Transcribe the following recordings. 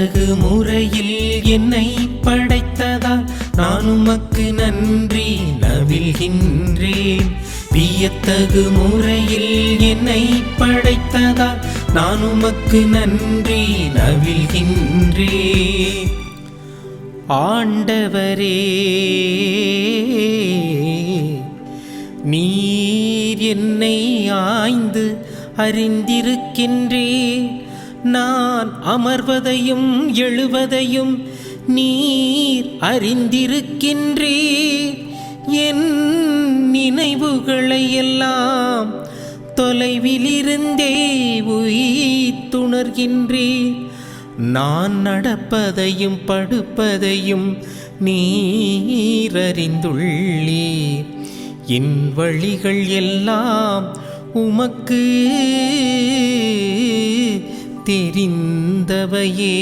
அழகு முறையில் என்னை படைத்ததால் நான் உமக்கு நன்றி நவில்கின்றேன் வியத்தகு முறையில் என்னை படைத்ததால் நான் உமக்கு நன்றி நவில்கின்றேன் ஆண்டவரே நீர் என்னை ஆய்ந்து அறிந்திருக்கின்றே. நான் அமர்வதையும் எழுவதையும் நீர் அறிந்திருக்கின்றீர் என் நினைவுகளை எல்லாம் தொலைவிலிருந்தே உயிர்த்துணர்கின்றீர் நான் நடப்பதையும் படுப்பதையும் நீரறிந்துள்ளீர் என் வழிகள் எல்லாம் உமக்கு தெரிந்தவையே.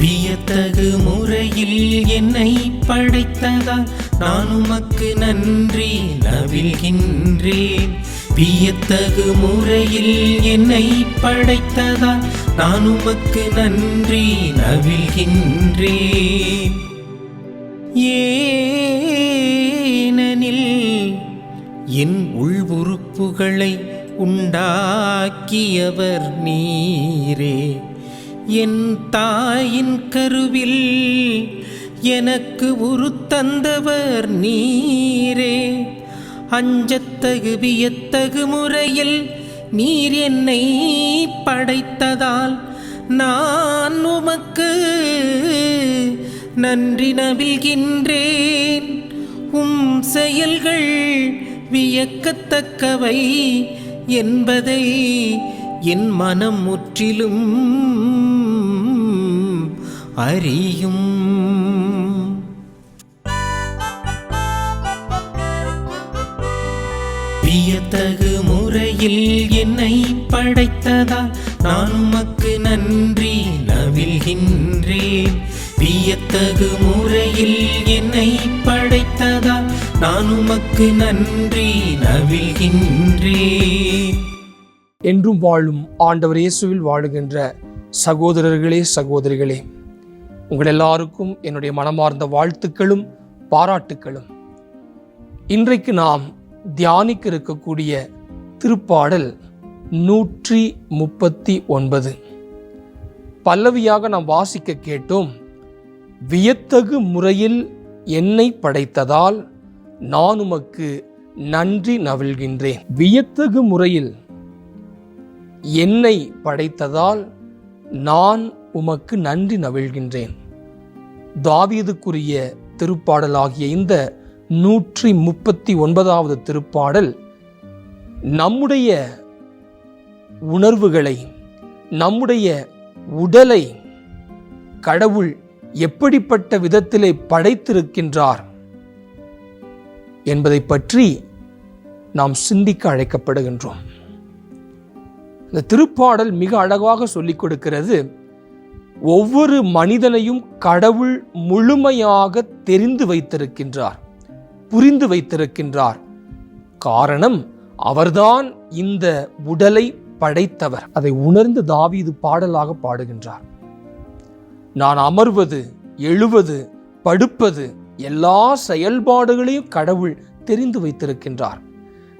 வியத்தகு முறையில் என்னை படைத்ததால் நான் உமக்கு நன்றி நவில்கின்றேன் வியத்தகு முறையில் என்னை படைத்ததால் நான் உமக்கு நன்றி நவில்கின்றேன் ஏனெனில் என் உள் புகழை உண்டாக்கியவர் நீரே. என் தாயின் கருவில் எனக்கு உருத்தந்தவர் நீரே. அஞ்சத்தகு வியத்தகு முறையில் நீர் என்னை படைத்ததால் நான் உமக்கு நன்றி நவில்கின்றேன் உம் செயல்கள் வியக்கத்தக்கவை என்பதை என் மனம் முற்றிலும் அறியும். வியத்தகு முறையில் என்னை படைத்ததால் நான் உமக்கு நன்றி நவில்கின்றேன் வியத்தகு முறையில் என்னை படைத்ததால் நான் உமக்கு நன்றி நவில்கின்றேன் என்றும் வாழும் ஆண்டவர் இயேசுவில் வாழுகின்ற சகோதரர்களே சகோதரிகளே உங்கள் எல்லாருக்கும் என்னுடைய மனமார்ந்த வாழ்த்துக்களும் பாராட்டுக்களும். இன்றைக்கு நாம் தியானிக்க இருக்கக்கூடிய திருப்பாடல் நூற்றி முப்பத்தி ஒன்பது. பல்லவியாக நாம் வாசிக்க கேட்டோம் வியத்தகு முறையில் என்னை படைத்ததால் நான் உமக்கு நன்றி நவில்கின்றேன் வியத்தகு முறையில் என்னை படைத்ததால் நான் உமக்கு நன்றி நவிழ்கின்றேன். தாவீதுக்குரிய திருப்பாடலாகிய இந்த நூற்றி முப்பத்தி ஒன்பதாவது திருப்பாடல் நம்முடைய உணர்வுகளை நம்முடைய உடலை கடவுள் எப்படிப்பட்ட விதத்திலே படைத்திருக்கின்றார்? என்பதை பற்றி நாம் சிந்திக்க அழைக்கப்படுகின்றோம். இந்த திருப்பாடல் மிக அழகாக சொல்லிக் கொடுக்கிறது ஒவ்வொரு மனிதனையும் கடவுள் முழுமையாக தெரிந்து வைத்திருக்கின்றார் புரிந்து வைத்திருக்கின்றார். காரணம் அவர்தான் இந்த உடலை படைத்தவர். அதை உணர்ந்து தாவீது பாடலாக பாடுகின்றார். நான் அமர்வது எழுவது படுப்பது எல்லா செயல்பாடுகளையும் கடவுள் தெரிந்து வைத்திருக்கின்றார்.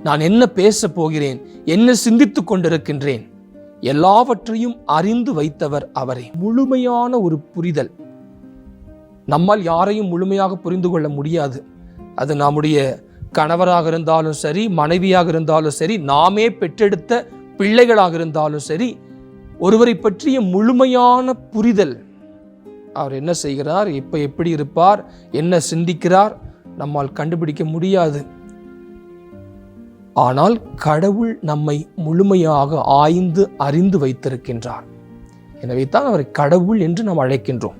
நான் என்ன பேசப் போகிறேன் என்ன சிந்தித்துக் கொண்டிருக்கின்றேன் எல்லாவற்றையும் அறிந்து வைத்தவர் அவரே. முழுமையான ஒரு புரிதல். நம்மால் யாரையும் முழுமையாக புரிந்து கொள்ள முடியாது. அது நம்முடைய கணவராக இருந்தாலும் சரி மனைவியாக இருந்தாலும் சரி நாமே பெற்றெடுத்த பிள்ளைகளாக இருந்தாலும் சரி ஒருவரை பற்றிய முழுமையான புரிதல். அவர் என்ன செய்கிறார்? இப்போ எப்படி இருப்பார்? என்ன சிந்திக்கிறார்? நம்மால் கண்டுபிடிக்க முடியாது. ஆனால் கடவுள் நம்மை முழுமையாக ஆய்ந்து அறிந்து வைத்திருக்கின்றார். எனவே தான் அவரை கடவுள் என்று நாம் அழைக்கின்றோம்.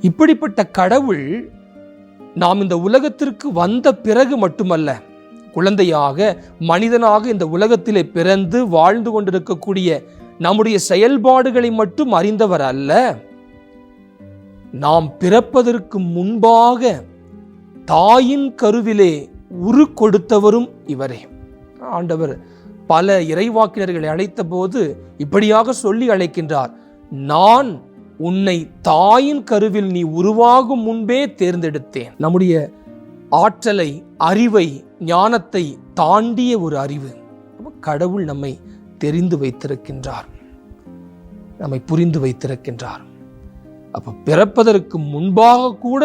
இப்படிப்பட்ட கடவுள் நாம் இந்த உலகத்திற்கு வந்த பிறகு மட்டுமல்ல குழந்தையாக மனிதனாக இந்த உலகத்திலே பிறந்து வாழ்ந்து கொண்டிருக்கக்கூடிய நம்முடைய செயல்பாடுகளை மட்டும் அறிந்தவர் அல்ல. நாம் பிறப்பதற்கு முன்பாக தாயின் கருவிலே உரு கொடுத்தவரும் இவரே. ஆண்டவர் பல இறைவாக்கினர்களை அழைத்த போது இப்படியாக சொல்லி அழைக்கின்றார் நான் உன்னை தாயின் கருவில் நீ உருவாகும் முன்பே தேர்ந்தெடுத்தேன். நம்முடைய ஆற்றலை அறிவை ஞானத்தை தாண்டிய ஒரு அறிவு. கடவுள் நம்மை தெரிந்து வைத்திருக்கின்றார். நம்மை புரிந்து வைத்திருக்கின்றார். அப்போ பிறப்பதற்கு முன்பாக கூட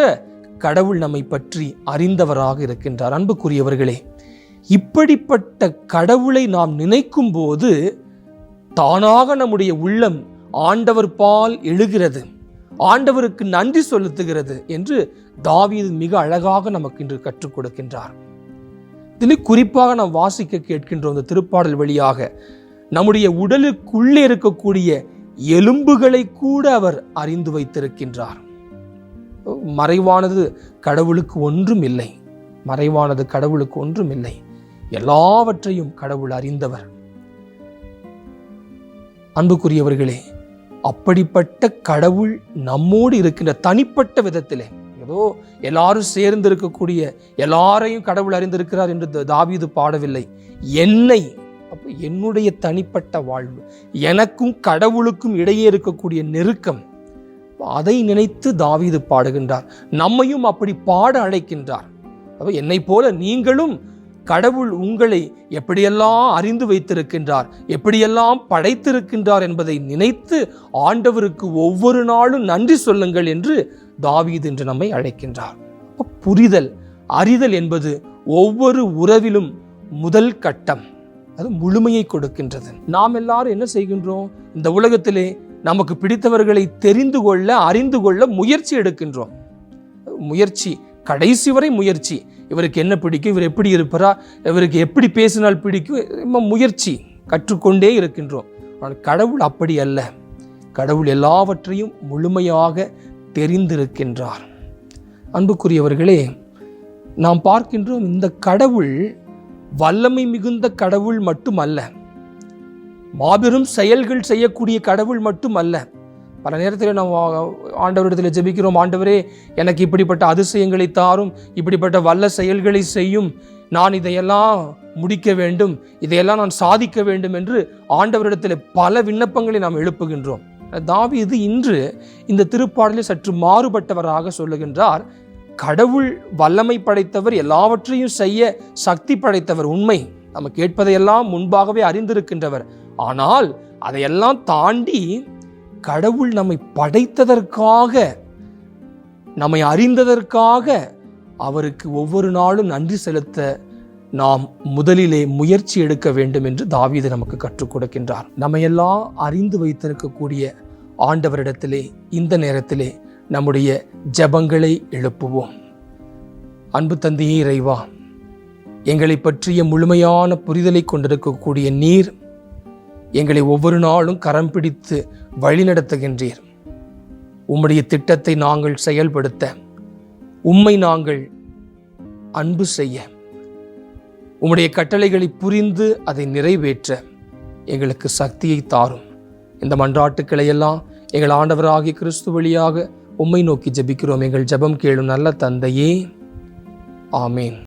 கடவுள் நம்மை பற்றி அறிந்தவராக இருக்கின்றார். அன்புக்குரியவர்களே இப்படிப்பட்ட கடவுளை நாம் நினைக்கும் போது தானாக நம்முடைய உள்ளம் ஆண்டவர் பால் எழுகிறது ஆண்டவருக்கு நன்றி செலுத்துகிறது என்று தாவீது மிக அழகாக நமக்கு இன்று கற்றுக் கொடுக்கின்றார். இதில் குறிப்பாக நாம் வாசிக்க கேட்கின்றோம் இந்த திருப்பாடல் வழியாக நம்முடைய உடலுக்குள்ளே இருக்கக்கூடிய எலும்புகளை கூட அவர் அறிந்து வைத்திருக்கின்றார். மறைவானது கடவுளுக்கு ஒன்றும் இல்லை மறைவானது கடவுளுக்கு ஒன்றும் இல்லை எல்லாவற்றையும் கடவுள் அறிந்தவர். அன்புக்குரியவர்களே அப்படிப்பட்ட கடவுள் நம்மோடு இருக்கின்ற தனிப்பட்ட விதத்திலே ஏதோ எல்லாரும் சேர்ந்து இருக்கக்கூடிய எல்லாரையும் கடவுள் அறிந்திருக்கிறார் என்று தாவீது பாடவில்லை. என்னை வாழ்வு என்னுடைய தனிப்பட்ட வாழ்வு. எனக்கும் கடவுளுக்கும் இடையே இருக்கக்கூடிய நெருக்கம். அதை நினைத்து தாவீது பாடுகின்றார். நம்மையும் அப்படி பாட அழைக்கின்றார். என்னை போல நீங்களும் கடவுள் உங்களை எப்படியெல்லாம் அறிந்து வைத்திருக்கின்றார் எப்படியெல்லாம் படைத்திருக்கின்றார் என்பதை நினைத்து ஆண்டவருக்கு ஒவ்வொரு நாளும் நன்றி சொல்லுங்கள் என்று தாவீது என்று நம்மை அழைக்கின்றார். புரிதல் அறிதல் என்பது ஒவ்வொரு உறவிலும் முதல் கட்டம். அது முழுமையை கொடுக்கின்றது. நாம் எல்லாரும் என்ன செய்கின்றோம்? இந்த உலகத்திலே நமக்கு பிடித்தவர்களை தெரிந்து கொள்ள அறிந்து கொள்ள முயற்சி எடுக்கின்றோம். முயற்சி கடைசி வரை முயற்சி. இவருக்கு என்ன பிடிக்கும்? இவர் எப்படி இருப்பாரா? இவருக்கு எப்படி பேசினால் பிடிக்கும்? நம்ம முயற்சி கற்றுக்கொண்டே இருக்கின்றோம். ஆனால் கடவுள் அப்படி அல்ல. கடவுள் எல்லாவற்றையும் முழுமையாக தெரிந்திருக்கின்றார். அன்புக்குரியவர்களே நாம் பார்க்கின்றோம் இந்த கடவுள் வல்லமை மிகுந்த கடவுள் மட்டுமல்ல. மாபெரும் செயல்கள் செய்யக்கூடிய கடவுள் மட்டுமல்ல. பல நேரத்தில் நாம் ஆண்டவரிடத்தில் ஜெபிக்கிறோம் ஆண்டவரே எனக்கு இப்படிப்பட்ட அதிசயங்களை தாரும் இப்படிப்பட்ட வல்ல செயல்களை செய்யும். நான் இதையெல்லாம் முடிக்க வேண்டும் இதையெல்லாம் நான் சாதிக்க வேண்டும் என்று ஆண்டவரிடத்தில் பல விண்ணப்பங்களை நாம் எழுப்புகின்றோம். தாவி இது இன்று இந்த திருப்பாடலில் சற்று மாறுபட்டவராக சொல்லுகின்றார். கடவுள் வல்லமை படைத்தவர் எல்லாவற்றையும் செய்ய சக்தி படைத்தவர் உண்மை. நம்ம கேட்பதையெல்லாம் முன்பாகவே அறிந்திருக்கின்றவர். ஆனால் அதையெல்லாம் தாண்டி கடவுள் நம்மை படைத்ததற்காக நம்மை அறிந்ததற்காக அவருக்கு ஒவ்வொரு நாளும் நன்றி செலுத்த நாம் முதலிலே முயற்சி எடுக்க வேண்டும் என்று தாவீது நமக்கு கற்றுக் கொடுக்கின்றார். நம்மையெல்லாம் அறிந்து வைத்திருக்கக்கூடிய ஆண்டவரிடத்திலே இந்த நேரத்திலே நம்முடைய ஜெபங்களை எழுப்புவோம். அன்பு தந்தையே இறைவா எங்களை பற்றிய முழுமையான புரிதலை கொண்டிருக்கக்கூடிய நீர் எங்களை ஒவ்வொரு நாளும் கரம் பிடித்து வழிநடத்துகின்றீர் உம்முடைய திட்டத்தை நாங்கள் செயல்படுத்த உம்மை நாங்கள் அன்பு செய்ய உம்முடைய கட்டளைகளை புரிந்து அதை நிறைவேற்ற எங்களுக்கு சக்தியை தாரும். இந்த மன்றாட்டுக்களை எல்லாம் எங்கள் ஆண்டவராகிய கிறிஸ்து வழியாக உம்மை நோக்கி ஜபிக்கிறோம். எங்கள் ஜெபம் கேளும் நல்ல தந்தையே. ஆமேன்.